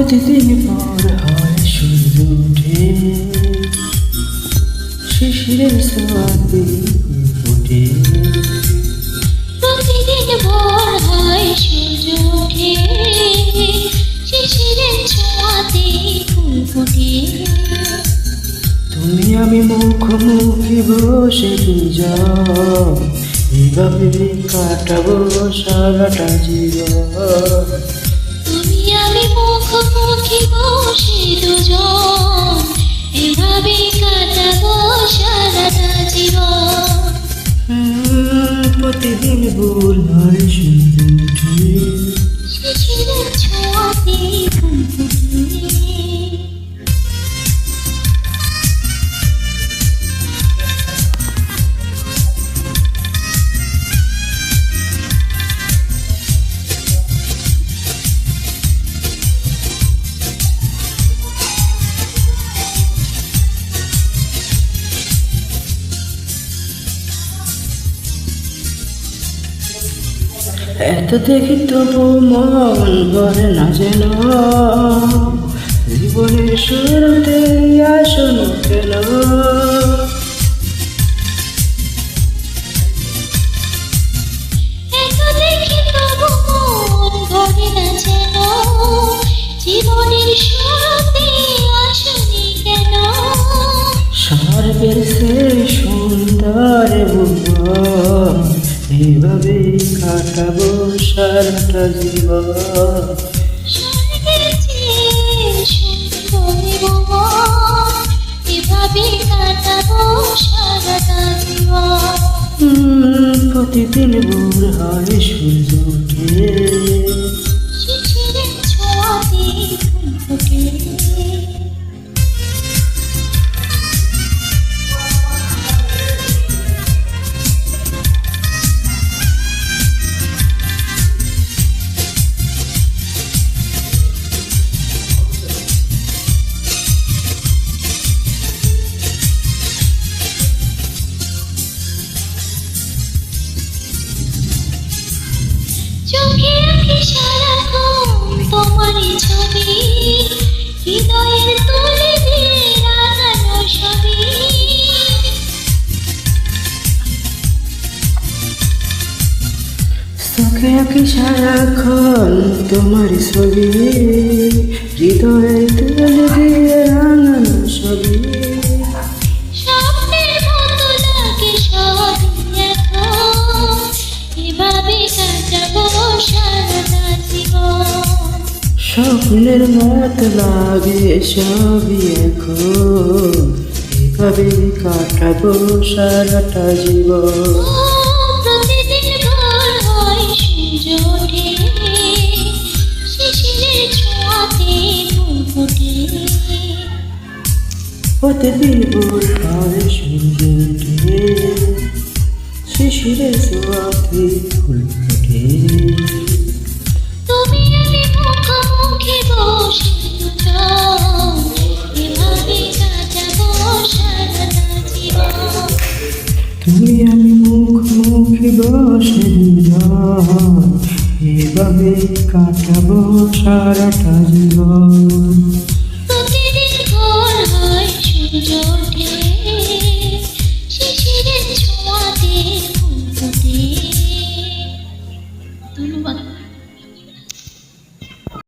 প্রতিদিন পর হয় সূর্য উঠে শিশিরের সোয়াদে ফুটে প্রতিদিন ভোর হয় সূর্য ওঠে শিশিরের ছোঁয়াতে ফুল তুমি আমি মুখোমুখি বসে দুজন এইভাবে কাটাবো সারাটা জীবন। মুখোমুখি বসে দুজন এভাবে কাটাবো সারাটা জীবন। প্রতিদিন ভুল হয় সূর্য এত দেখি তবু মন ভরে না যেন। জীবনের শুরুতে আসন কেন? এইভাবে কাটাবো সারাটা জীবন? প্রতিদিন ভোর হয় সূর্য উঠে চোখে আঁকি সারাক্ষণ তোমার ছবি হৃদয়ে তুলে দিয়ে রাঙানো ছবি। স্বপ্নের মতো লাগে সবই এখন এভাবে কাটাবো সারাটা জীবন। প্রতিদিন ভোর হয় সূর্য উঠে। শিশিরে সোয়াতে ফুল ফোটে। তুমি আমি মুখোমুখি বসে দুজন এভাবে কাটাবো সারাটা জীবন তুমি আমি মুখোমুখি বসে দুজন এভাবে কাটাবো সারাটা জীবন।